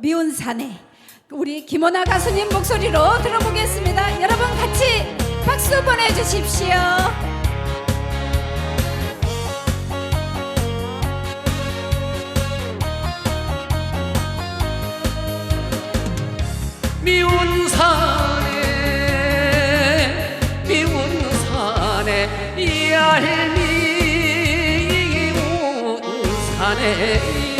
미운 사내 우리 김원아 가수님 목소리로 들어보겠습니다. 여러분 같이 박수 보내주십시오. 미운 산에 미운 산에 얄미운 산에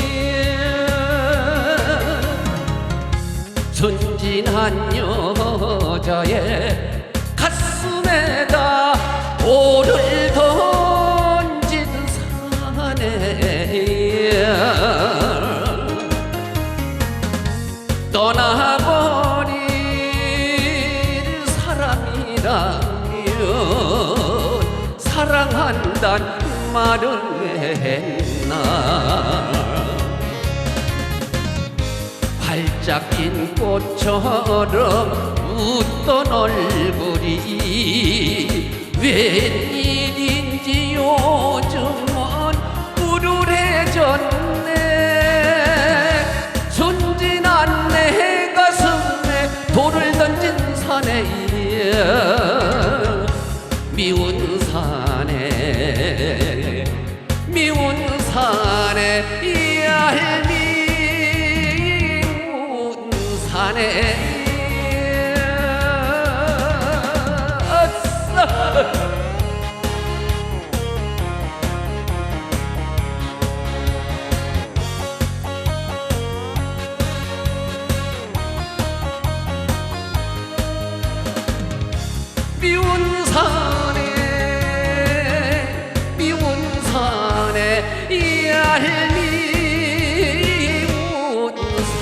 한 여자의 가슴에다 돌을 던진 산에 떠나버릴 사람이라면 사랑한단 말을 했나 활짝 핀 꽃처럼 웃던 얼굴이 웬일인지 요즘은 우울해졌네. 순진한 내 가슴에 돌을 던진 사내야 미운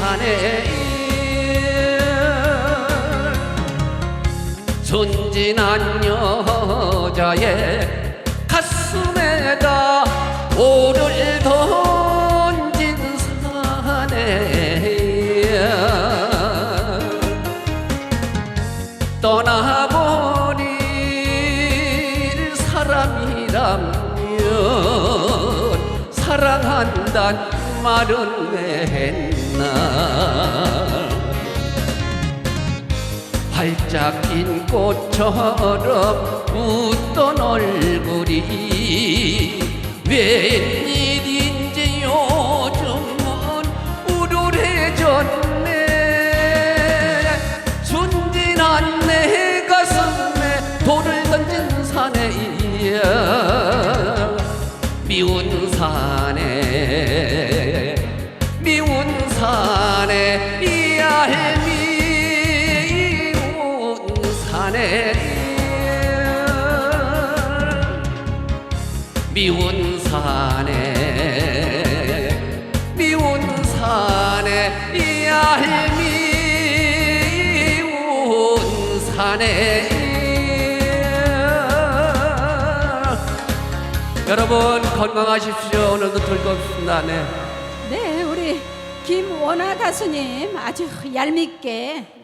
산에 순진한 여자의 가슴에다 돌을 던진 사내야 떠나버릴 사람이라면 사랑한단 말은 왜 했나? 활짝 핀 꽃처럼 웃던 얼굴이 웬 사내 얄미운 사내 미운 사내 미운 사내 얄미운 사내 여러분 건강하십시오. 오늘도 즐겁습니다. 네. 김원아 가수님 아주 얄밉게